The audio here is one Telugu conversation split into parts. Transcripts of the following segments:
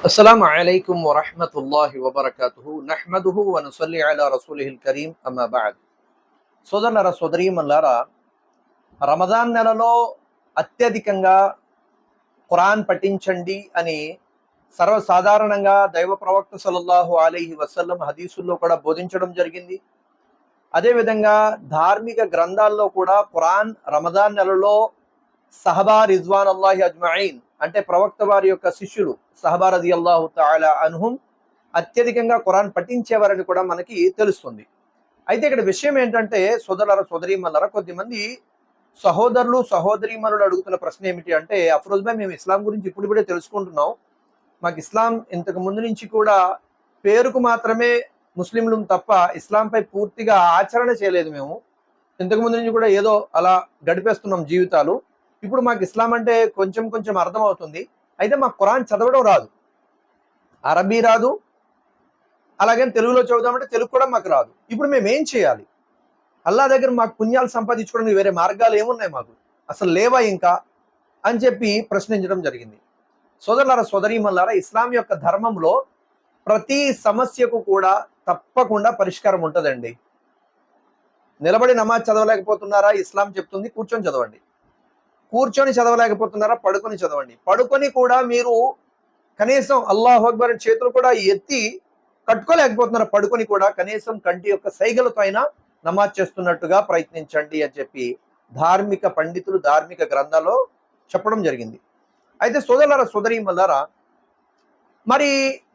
السلام عليكم ورحمة الله وبركاته نحمده ونصلي على رسوله الكريم أما بعد సోదరులారా సోదరీమన్లారా రమదాన్ నెలలో అత్యధికంగా ఖురాన్ పఠించండి అని సర్వసాధారణంగా దైవ ప్రవక్త సల్లల్లాహు అలైహి వసల్లం హదీసుల్లో కూడా బోధించడం జరిగింది అదేవిధంగా ధార్మిక గ్రంథాల్లో కూడా ఖురాన్ రమదాన్ నెలలో సహబా రిజ్వాన్ అల్లాహి అజ్మాయిన్ అంటే ప్రవక్త వారి యొక్క శిష్యులు సహబారది అల్లాహు తాలా అనుహుం అత్యధికంగా ఖురాన్ పఠించేవారని కూడా మనకి తెలుస్తుంది. అయితే ఇక్కడ విషయం ఏంటంటే సోదరుల సోదరీమల్లర కొద్దిమంది సహోదరులు సహోదరీమణులు అడుగుతున్న ప్రశ్న ఏమిటి అంటే అఫ్రోజ్ భాయ్ మేము ఇస్లాం గురించి ఇప్పుడిప్పుడే తెలుసుకుంటున్నాం. మాకు ఇస్లాం ఇంతకు ముందు నుంచి కూడా పేరుకు మాత్రమే ముస్లింలు తప్ప ఇస్లాంపై పూర్తిగా ఆచరణ చేయలేదు మేము. ఇంతకు ముందు నుంచి కూడా ఏదో అలా గడిపేస్తున్నాం జీవితాలు. ఇప్పుడు మాకు ఇస్లాం అంటే కొంచెం కొంచెం అర్థమవుతుంది అయితే మాకు ఖురాన్ చదవడం రాదు. అరబీ రాదు. అలాగే తెలుగులో చదువుదామంటే తెలుగు కూడా మాకు రాదు. ఇప్పుడు మేము ఏం చేయాలి? అల్లా దగ్గర మాకు పుణ్యాలు సంపాదించుకోవడానికి వేరే మార్గాలు ఏమున్నాయి మాకు? అసలు లేవా ఇంకా? అని చెప్పి ప్రశ్నించడం జరిగింది. సోదరులారా సోదరీమల్లారా ఇస్లాం యొక్క ధర్మంలో ప్రతి సమస్యకు కూడా తప్పకుండా పరిష్కారం ఉంటుందండి. నిలబడి నమాజ్ చదవలేకపోతున్నారా? ఇస్లాం చెప్తుంది కూర్చొని చదవండి. కూర్చొని చదవలేకపోతున్నారా? పడుకొని చదవండి. పడుకొని కూడా మీరు కనీసం అల్లాహ్ అక్బర్ చేతులు కూడా ఎత్తి కట్టుకోలేకపోతున్నారు? పడుకొని కూడా కనీసం కంటి యొక్క సైగలతో అయినా నమాజ్ చేస్తున్నట్టుగా ప్రయత్నించండి అని చెప్పి ధార్మిక పండితులు ధార్మిక గ్రంథాల్లో చెప్పడం జరిగింది. అయితే సోదరులారా సోదరీమల్లారా మరి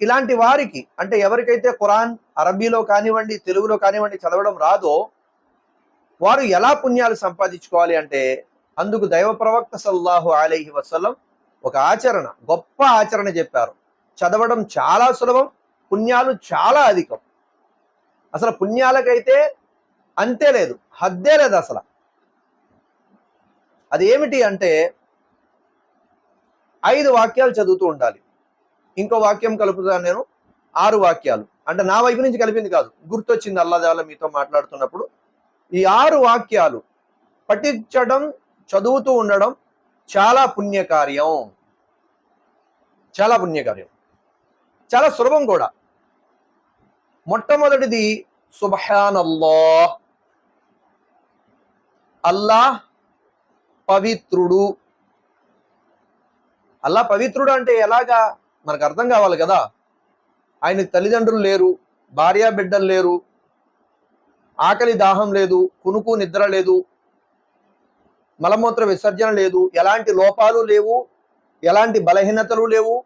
ఇలాంటి వారికి అంటే ఎవరికైతే ఖురాన్ అరబీలో కానివ్వండి తెలుగులో కానివ్వండి చదవడం రాదో వారు ఎలా పుణ్యాలు సంపాదించుకోవాలి అంటే అందుకు దైవ ప్రవక్త సల్లాహు అలైహి వసలం ఒక ఆచరణ గొప్ప ఆచరణ చెప్పారు. చదవడం చాలా సులభం పుణ్యాలు చాలా అధికం. అసలు పుణ్యాలకైతే అంతే లేదు హద్దే లేదు అసలు. అది ఏమిటి అంటే ఐదు వాక్యాలు చదువుతూ ఉండాలి. ఇంకో వాక్యం కలుపుతాను నేను ఆరు వాక్యాలు. అంటే నా వైపు నుంచి కలిపింది కాదు గుర్తొచ్చింది అల్లాదాల మీతో మాట్లాడుతున్నప్పుడు. ఈ ఆరు వాక్యాలు పఠించడం చదువుతూ ఉండడం చాలా పుణ్యకార్యం. చాలా పుణ్యకార్యం. చాలా సులభం కూడా. మొట్టమొదటిది సుభానల్లో అల్లాహ్ పవిత్రుడు. అల్లా పవిత్రుడు అంటే ఎలాగా? మనకు అర్థం కావాలి కదా. ఆయన తల్లిదండ్రులు లేరు భార్యా బిడ్డలు లేరు ఆకలి దాహం లేదు కునుకు నిద్ర లేదు మలమూత్ర విసర్జన లేదు. ఎలాంటి లోపాలు లేవు. ఎలాంటి బలహీనతలు లేవు.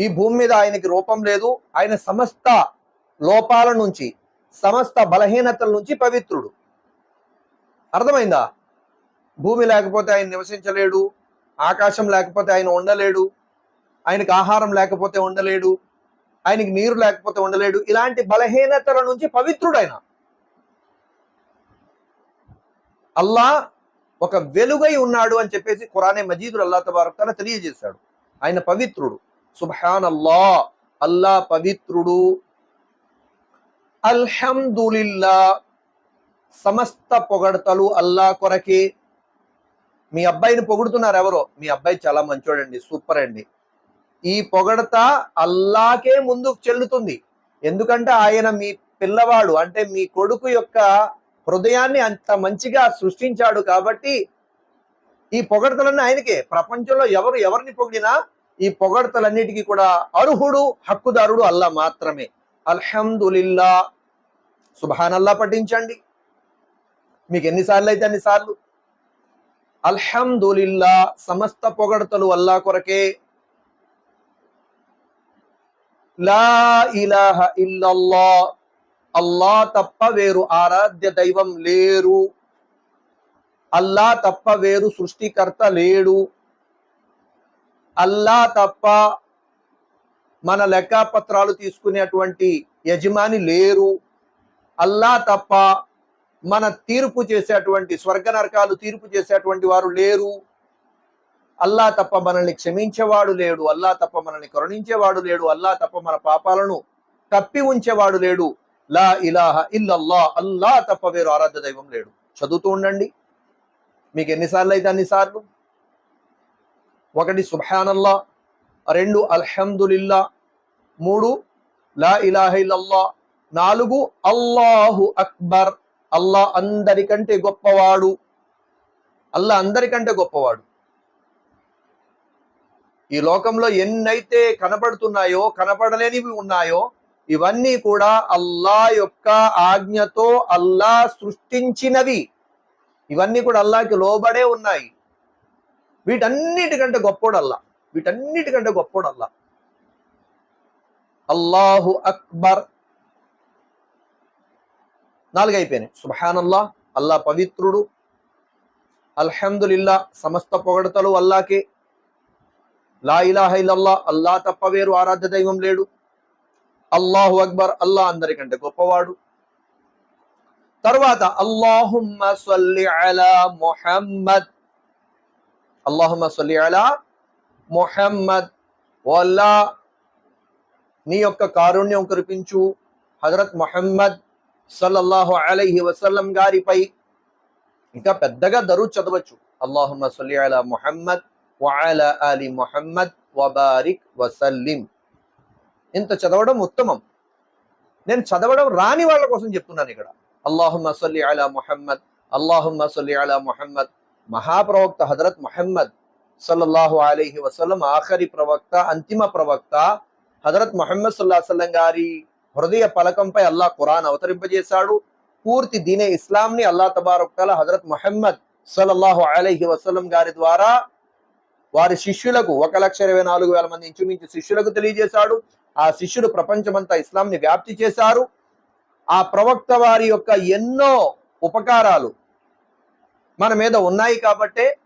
ఈ భూమి మీద ఆయనకి రూపం లేదు. ఆయన సమస్త లోపాల నుంచి సమస్త బలహీనతల నుంచి పవిత్రుడు. అర్థమైందా? భూమి లేకపోతే ఆయన నివసించలేడు. ఆకాశం లేకపోతే ఆయన ఉండలేడు. ఆయనకి ఆహారం లేకపోతే ఉండలేడు. ఆయనకి నీరు లేకపోతే ఉండలేడు. ఇలాంటి బలహీనతల నుంచి పవిత్రుడు ఆయన. అల్లా ఒక వెలుగై ఉన్నాడు అని చెప్పేసి ఖురానే మజీదులు అల్లా తబారక్ తెలియజేశాడు. ఆయన పవిత్రుడు. సుబ్హాన్ అల్లా అల్లా పవిత్రుడు. అల్హందులిల్లా సమస్త పొగడతలు అల్లా కొరకే. మీ అబ్బాయిని పొగుడుతున్నారు ఎవరో? మీ అబ్బాయి చాలా మంచోడండి సూపర్ అండి. ఈ పొగడత అల్లాకే ముందు చెల్లుతుంది. ఎందుకంటే ఆయన మీ పిల్లవాడు అంటే మీ కొడుకు యొక్క హృదయాన్ని అంత మంచిగా సృష్టించాడు కాబట్టి ఈ పొగడతలన్నీ ఆయనకే. ప్రపంచంలో ఎవరు ఎవరిని పొగిడినా ఈ పొగడతలన్నిటికీ కూడా అర్హుడు హక్కుదారుడు అల్లా మాత్రమే. అల్హందుల్లా సుభానల్లా పఠించండి. మీకు ఎన్నిసార్లు అయితే అన్నిసార్లు? అల్హందుల్లా సమస్త పొగడతలు అల్లా కొరకే. లా ఇలాహ ఇల్లల్లా. అల్లా తప్ప వేరు ఆరాధ్య దైవం లేరు. అల్లా తప్ప వేరు సృష్టికర్త లేడు. అల్లా తప్ప మన లెక్కపత్రాలు తీసుకునేటువంటి యజమాని లేరు. అల్లా తప్ప మన తీర్పు చేసేటువంటి స్వర్గ నరకాలు తీర్పు చేసేటువంటి వారు లేరు. అల్లా తప్ప మనల్ని క్షమించేవాడు లేడు. అల్లా తప్ప మనల్ని కరుణించేవాడు లేడు. అల్లా తప్ప మన పాపాలను కప్పి ఉంచేవాడు లేడు. లా ఇలాహ ఇల్లల్లా అల్లా తప్ప వేరు ఆరాధ్య దైవం లేడు. చదువుతూ ఉండండి. మీకు ఎన్నిసార్లు అయితే అన్నిసార్లు? ఒకటి సుభానల్లా రెండు అల్హమ్దులిల్లా మూడు లా ఇలాహ ఇల్లల్లా నాలుగు అల్లాహు అక్బర్. అల్లా అందరికంటే గొప్పవాడు. అల్లా అందరికంటే గొప్పవాడు. ఈ లోకంలో ఎన్నైతే కనపడుతున్నాయో కనపడలేనివి ఉన్నాయో ఇవన్నీ కూడా అల్లా యొక్క ఆజ్ఞతో అల్లా సృష్టించినవి. ఇవన్నీ కూడా అల్లాకి లోబడే ఉన్నాయి. వీటన్నిటికంటే గొప్పోడు అల్లా వీటన్నిటికంటే గొప్పోడు అల్లా అల్లాహు అక్బర్. నాలుగు అయిపోయినాయి సుబహానల్లా అల్లా పవిత్రుడు. అల్హందుల్లా సమస్త పొగడతలు అల్లాకే లా ఇలాహ ఇల్లల్లా అల్లా తప్ప వేరు ఆరాధ్య దైవం లేడు. అల్లాహు అక్బర్ అల్లా అందరికంటే గొప్పవాడు. తర్వాత అల్లాహుమ్మ సల్లి అలా మొహమ్మద్. అల్లాహుమ్మ సల్లి అలా వల్లా నీ యొక్క కారుణ్యం కురిపించు. హజరత్ మొహమ్మద్ సల్లల్లాహు అలైహి వసల్లం గారిపై ఇంకా పెద్దగా దరు చదవచ్చు. అల్లాహుమ్మ సల్లి అలా మొహమ్మద్ వఅలా ఆలి మొహమ్మద్ వబారిక్ వసల్లిం. ఇంత చదవడం ఉత్తమం. నేను చదవడం రాని వాళ్ళ కోసం చెప్తున్నాను ఇక్కడ. అల్లాహుమ్మ సల్లి అలా మొహమ్మద్ అల్లాహుమ్మ సల్లి అలా మొహమ్మద్ మహాప్రవక్త హజరత్ మొహమ్మద్ సల్లల్లాహు అలైహి వసలం ఆఖరి ప్రవక్త అంతిమ ప్రవక్త హజరత్ మొహమ్మద్ సుల్లా సల్లం గారి హృదయ పలకంపై అల్లా ఖురాన్ అవతరింపజేశాడు. పూర్తి దీనే ఇస్లాంని అల్లా తబారుక్తాల హజరత్ మొహమ్మద్ సల్లల్లాహు అలైహి వసలం గారి ద్వారా వారి శిష్యులకు ఒక లక్ష ఇరవై నాలుగు వేల మంది ఇంచుమించు శిష్యులకు తెలియజేశాడు. ఆ శిష్యుడు ప్రపంచమంతా ఇస్లాంని వ్యాప్తి చేశారు. ఆ ప్రవక్త వారి యొక్క ఎన్నో ఉపకారాలు మన మీద ఉన్నాయి కాబట్టే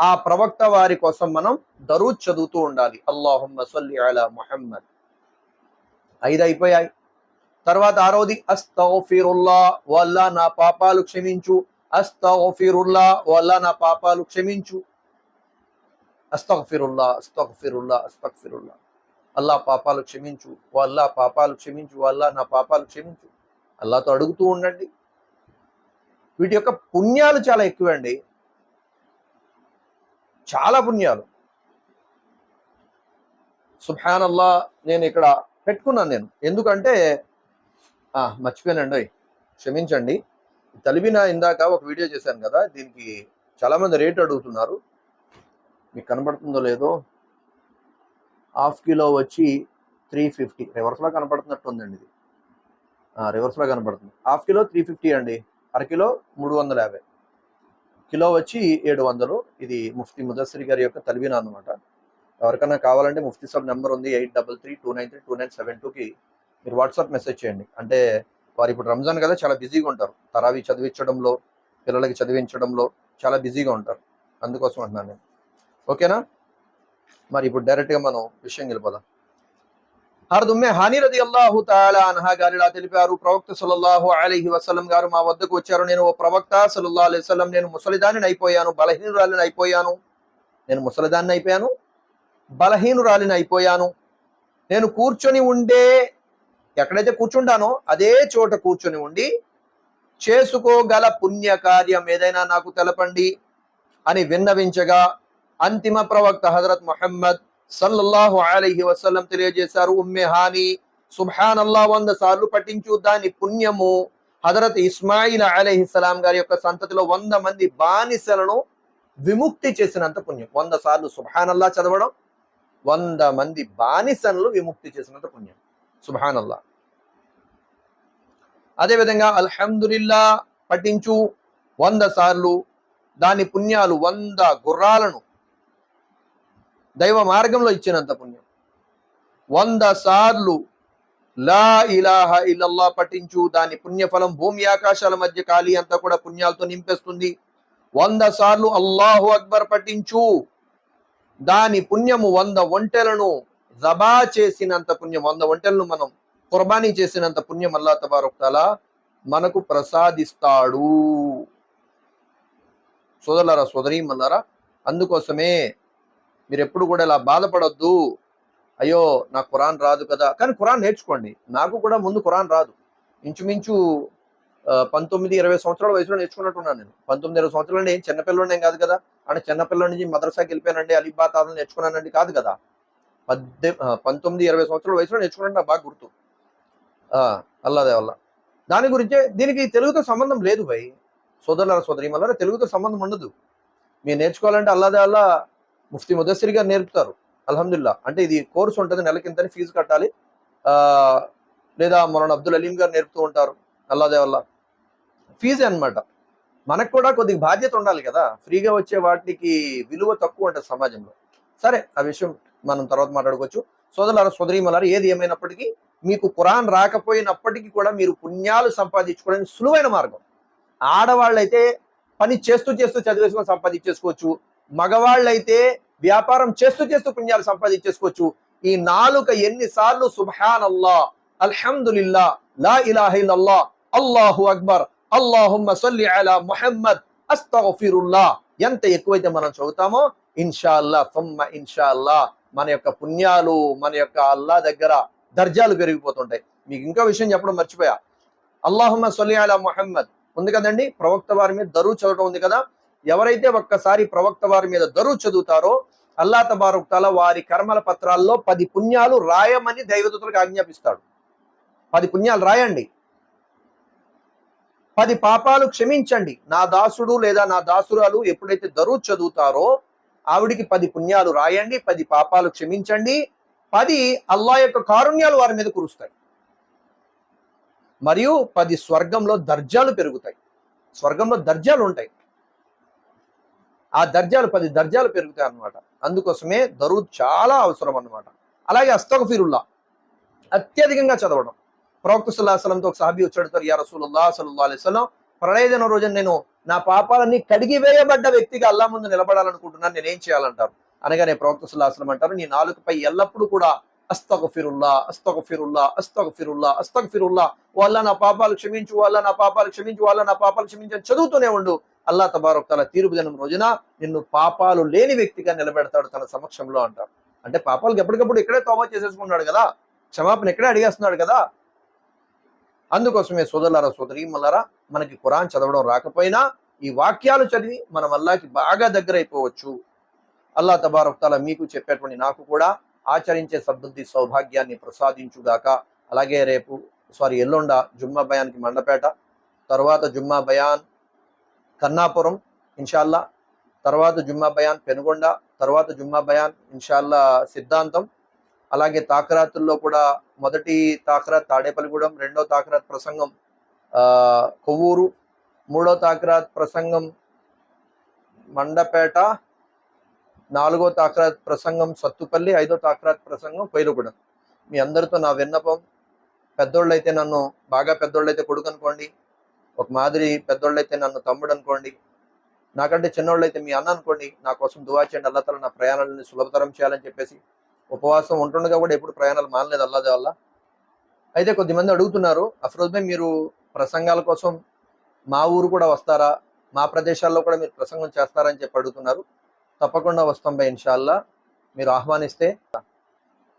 ఆ ప్రవక్త వారి కోసం మనం దరూద్ చదువుతూ ఉండాలి. అల్లాహుమ్మ సల్లి అలా మొహమ్మద్. ఐదు అయిపోయాయి తర్వాత ఆరోది అస్తఫిరుల్లా వల్ల నా పాపాలు క్షమించు. అస్తఫిరుల్లా వల్ల నా పాపాలు క్షమించు. అస్తఫిరుల్లా అస్తఫిరుల్లా అస్తఫిరుల్లా. అల్లా పాపాలు క్షమించు ఓ అల్లా పాపాలు క్షమించు అల్లా నా పాపాలు క్షమించు. అల్లాతో అడుగుతూ ఉండండి. వీటి యొక్క పుణ్యాలు చాలా ఎక్కువండి. చాలా పుణ్యాలు. సుభాన్ అల్లా నేను ఇక్కడ పెట్టుకున్నాను నేను. ఎందుకంటే మర్చిపోయానండి క్షమించండి. తలిబిన ఇందాక ఒక వీడియో చేశాను కదా దీనికి చాలామంది రేట్ అడుగుతున్నారు. మీకు కనబడుతుందో లేదో హాఫ్ కిలో వచ్చి త్రీ ఫిఫ్టీ. రివర్స్లో కనపడుతున్నట్టు ఉందండి ఇది రివర్స్లో కనపడుతుంది. హాఫ్ కిలో త్రీ ఫిఫ్టీ అండి. అర కిలో మూడు వందల యాభై. కిలో వచ్చి ఏడు వందలు. ఇది ముఫ్తీ ముదస్సిరి గారి యొక్క తలిబిన అనమాట ఎవరికైనా కావాలంటే ముఫ్తీ సాబ్ నెంబర్ ఉంది eight double three two nine three two nine seven టూకి మీరు వాట్సాప్ మెసేజ్ చేయండి. అంటే వారు ఇప్పుడు రంజాన్ కదా చాలా బిజీగా ఉంటారు. తరావి చదివించడంలో పిల్లలకి చదివించడంలో చాలా బిజీగా ఉంటారు. అందుకోసం అంటున్నాను నేను. ఓకేనా? మరి ఇప్పుడు డైరెక్ట్గా మనం విషయం వెళ్ళిపోదాం. హర్ ఉమ్మే హాని రది అల్లాహు తాలా అనహా గారు ఇలా తెలిపారు. ప్రవక్త సల్లల్లాహు అలీహి వసలం గారు మా వద్దకు వచ్చారు. నేను ఓ ప్రవక్త సల్లల్లాహు అలైహి వసలం నేను ముసలిదాన్ని అయిపోయాను బలహీనురాలిని అయిపోయాను. నేను ముసలిదాన్ని అయిపోయాను బలహీనురాలిని అయిపోయాను. నేను కూర్చొని ఉండే ఎక్కడైతే కూర్చుంటానో అదే చోట కూర్చొని ఉండి చేసుకోగల పుణ్య కార్యం ఏదైనా నాకు తెలపండి అని విన్నవించగా అంతిమ ప్రవక్త హజరత్ ముహమ్మద్ సల్లల్లాహు అలైహి వసల్లం తెలియజేశారు ఉమ్మె హాని సుబ్హాన్ అల్లా వంద సార్లు పఠించు దాని పుణ్యము. హజరత్ ఇస్మాయిల్ అలైహి సలాం గారి యొక్క సంతతిలో వంద మంది బానిసలను విముక్తి చేసినంత పుణ్యం. వంద సార్లు సుబ్హాన్ అల్లా చదవడం వంద మంది బానిసలను విముక్తి చేసినంత పుణ్యం. సుబ్హాన్ అల్లా అదేవిధంగా అల్హమ్దులిల్లా పఠించు వంద సార్లు దాని పుణ్యాలు వంద గుర్రాలను దైవ మార్గంలో ఇచ్చినంత పుణ్యం. వంద సార్లు లా ఇలాహ ఇల్లల్లా పఠించు దాని పుణ్యఫలం భూమి ఆకాశాల మధ్య ఖాళీ అంతా కూడా పుణ్యాలతో నింపేస్తుంది. వంద సార్లు అల్లాహు అక్బర్ పఠించు దాని పుణ్యము వంద ఒంటెలను జబా చేసినంత పుణ్యం వంద ఒంటెలను మనం కుర్బానీ చేసినంత పుణ్యం అల్లా తబారొక్తాల మనకు ప్రసాదిస్తాడు. సోదరులారా సోదరీమన్నారా అందుకోసమే మీరు ఎప్పుడు కూడా ఇలా బాధపడద్దు. అయ్యో నాకు ఖురాన్ రాదు కదా. కానీ ఖురాన్ నేర్చుకోండి. నాకు కూడా ముందు ఖురాన్ రాదు. ఇంచుమించు పంతొమ్మిది ఇరవై సంవత్సరాల వయసులో నేర్చుకున్నట్టున్నాను నేను. పంతొమ్మిది ఇరవై సంవత్సరాల ఏం చిన్నపిల్లలు కాదు కదా. అంటే చిన్నపిల్లల నుంచి మద్రసాకి వెళ్ళిపోయానండి అలీబా తాతలు నేర్చుకున్నానండి కాదు కదా. పద్దె పంతొమ్మిది ఇరవై సంవత్సరాల వయసులో నేర్చుకున్నాను నాకు బాగా గుర్తు. ఆ, అల్లాదే వల్ల దాని గురించే దీనికి తెలుగుతో సంబంధం లేదు భయ్. సోదరుల సోదరి మళ్ళీ తెలుగుతో సంబంధం ఉండదు. మీరు నేర్చుకోవాలంటే అల్లాదే అల్లా ముఫ్తి ముదస్సిరి గారు నేర్పుతారు. అల్హమ్దుల్లా అంటే ఇది కోర్సు ఉంటుంది నెలకింతని ఫీజు కట్టాలి. లేదా మొన్న అబ్దుల్ అలీం గారు నేర్పుతూ ఉంటారు అల్లాదే వల్ల ఫీజే అన్నమాట. మనకు కూడా కొద్దిగా బాధ్యత ఉండాలి కదా. ఫ్రీగా వచ్చే వాటికి విలువ తక్కువ ఉంటుంది సమాజంలో. సరే ఆ విషయం మనం తర్వాత మాట్లాడుకోవచ్చు. సోదరులారా సోదరీమలారా ఏది ఏమైనప్పటికీ మీకు కురాన్ రాకపోయినప్పటికీ కూడా మీరు పుణ్యాలు సంపాదించుకోవడానికి సులువైన మార్గం. ఆడవాళ్ళైతే పని చేస్తూ చేస్తూ చదివేసుకొని సంపాదించేసుకోవచ్చు. మగవాళ్ళైతే వ్యాపారం చేస్తూ చేస్తూ పుణ్యాలు సంపాదించేసుకోవచ్చు. ఈ నాలుక ఎన్నిసార్లు సుభాన్ అల్లా అల్హమ్దులిల్లా లా ఇలాహ ఇల్లల్లా అల్లాహు అక్బర్ అల్లాహుమ్మ సల్లి అలా ముహమ్మద్ అస్తగఫిరుల్లా. ఎంత ఎక్కువైతే మనం చదువుతామో ఇన్షాల్లా ఫమ్మ ఇన్షాల్లా మన యొక్క పుణ్యాలు మన యొక్క అల్లా దగ్గర దర్జాలు పెరిగిపోతుంటాయి. మీకు ఇంకా విషయం చెప్పడం మర్చిపోయా. అల్లాహుమ్మ సల్లి అలా మొహమ్మద్. ఉంది కదండి? ప్రవక్త వారి మీద దరువు చదవడం ఉంది కదా? ఎవరైతే ఒక్కసారి ప్రవక్త వారి మీద దరువు చదువుతారో అల్లా తబారుక్ వారి కర్మల పత్రాల్లో పది పుణ్యాలు రాయమని దైవదూతలకు ఆజ్ఞాపిస్తాడు. పది పుణ్యాలు రాయండి. పది పాపాలు క్షమించండి. నా దాసుడు లేదా నా దాసురాలు ఎప్పుడైతే దరువు చదువుతారో ఆవిడికి పది పుణ్యాలు రాయండి పది పాపాలు క్షమించండి పది అల్లా యొక్క కారుణ్యాలు వారి మీద కురుస్తాయి. మరియు పది స్వర్గంలో దర్జాలు పెరుగుతాయి. స్వర్గంలో దర్జాలు ఉంటాయి. ఆ దర్జాలు పది దర్జాలు పెరుగుతాయి అన్నమాట అందుకోసమే దరువు చాలా అవసరం అన్నమాట అలాగే అస్తగఫిరుల్లా అత్యధికంగా చదవడం. ప్రవక్త సుల్లాహలంతో ఒక సాహబీ వచ్చాడుతారు యా రసూలుల్లా సల్లా అలైస్లం ప్రళయదిన రోజున నేను నా పాపాలన్నీ కడిగి వేయబడ్డ వ్యక్తిగా అల్లా ముందు నిలబడాలనుకుంటున్నాను నేనేం చేయాలంటారు? అనగానే ప్రవక్త సుల్లాహలం అంటారు నీ నాలుగుపై ఎల్లప్పుడూ కూడా అస్తగఫిరుల్లా అస్తగఫిరుల్లా అస్తగఫిరుల్లా అస్తగఫిరుల్లా. వాళ్ళ నా పాపాలు క్షమించు వాళ్ళ నా పాపాలు క్షమించు వాళ్ళ నా పాపాలు క్షమించని చదువుతూనే ఉండు. అల్లా తబారక్ తల తీర్పు దినం రోజున నిన్ను పాపాలు లేని వ్యక్తిగా నిలబెడతాడు తన సమక్షంలో అంటారు అంటే పాపాలకు ఎప్పటికప్పుడు ఇక్కడే తోబా చేసేసుకున్నాడు కదా. క్షమాపణ ఇక్కడే అడిగేస్తున్నాడు కదా. అందుకోసమే సోదరులారా సోదరి మల్లారా మనకి ఖురాన్ చదవడం రాకపోయినా ఈ వాక్యాలు చదివి మనం అల్లాకి బాగా దగ్గర అయిపోవచ్చు అల్లా తబారక్ మీకు చెప్పేటువంటి నాకు కూడా ఆచరించే సద్బుద్ధి సౌభాగ్యాన్ని ప్రసాదించుగాక. అలాగే రేపు సారీ ఎల్లుండ జుమ్మా భయానికి మండపేట తర్వాత జుమ్మా భయాన్ కన్నాపురం ఇన్షాల్లా తర్వాత జుమ్మా భయాన్ పెనుగొండ తర్వాత జుమ్మా భయాన్ ఇన్షాల్లా సిద్ధాంతం. అలాగే తాకరాతుల్లో కూడా మొదటి తాకరాత్ తాడేపల్లిగూడెం రెండో తాకరాత్ ప్రసంగం కొవ్వూరు మూడో తాకరాత్ ప్రసంగం మండపేట నాలుగో తాక్రాత్ ప్రసంగం సత్తుపల్లి ఐదో తాక్రాత్ ప్రసంగం కొయిలగూడెం మీ అందరితో నా విన్నపం పెద్దోళ్ళైతే నన్ను బాగా పెద్దోళ్ళైతే కొడుకు అనుకోండి ఒక మాదిరి పెద్దోళ్ళైతే నన్ను తమ్ముడు అనుకోండి నాకంటే చిన్నోళ్ళైతే మీ అన్న అనుకోండి నా కోసం దువా చేయండి అల్లతల నా ప్రయాణాలను సులభతరం చేయాలని చెప్పేసి ఉపవాసం ఉంటుండగా కూడా ఎప్పుడు ప్రయాణాలు మానలేదు అల్లాదే వల్ల అయితే కొద్దిమంది అడుగుతున్నారు అఫ్రోజ్ భాయ్ మీరు ప్రసంగాల కోసం మా ఊరు కూడా వస్తారా? మా ప్రదేశాల్లో కూడా మీరు ప్రసంగం చేస్తారని చెప్పి అడుగుతున్నారు. తప్పకుండా వస్తాం బై ఇన్షాల్లా. మీరు ఆహ్వానిస్తే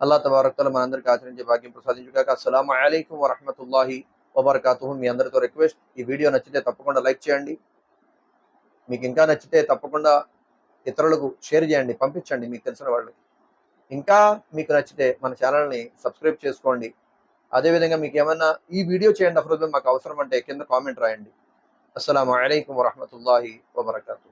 అల్లా తబారక్తలు మనందరికీ ఆచరించే భాగ్యం ప్రసాదించుగాక. అస్సలం అలైకుం వరహమతుల్లాహి వబర్కాతుహు. మీ అందరితో రిక్వెస్ట్ ఈ వీడియో నచ్చితే తప్పకుండా లైక్ చేయండి. మీకు ఇంకా నచ్చితే తప్పకుండా ఇతరులకు షేర్ చేయండి పంపించండి మీకు తెలిసిన వాళ్ళకి. ఇంకా మీకు నచ్చితే మన ఛానల్ని సబ్స్క్రైబ్ చేసుకోండి. అదేవిధంగా మీకు ఏమన్నా ఈ వీడియో చేయండి అఫ్రోజ్ మాకు అవసరం అంటే కింద కామెంట్ రాయండి. అస్సలం అయికం వరహమతుల్లాహి వబర్కాతు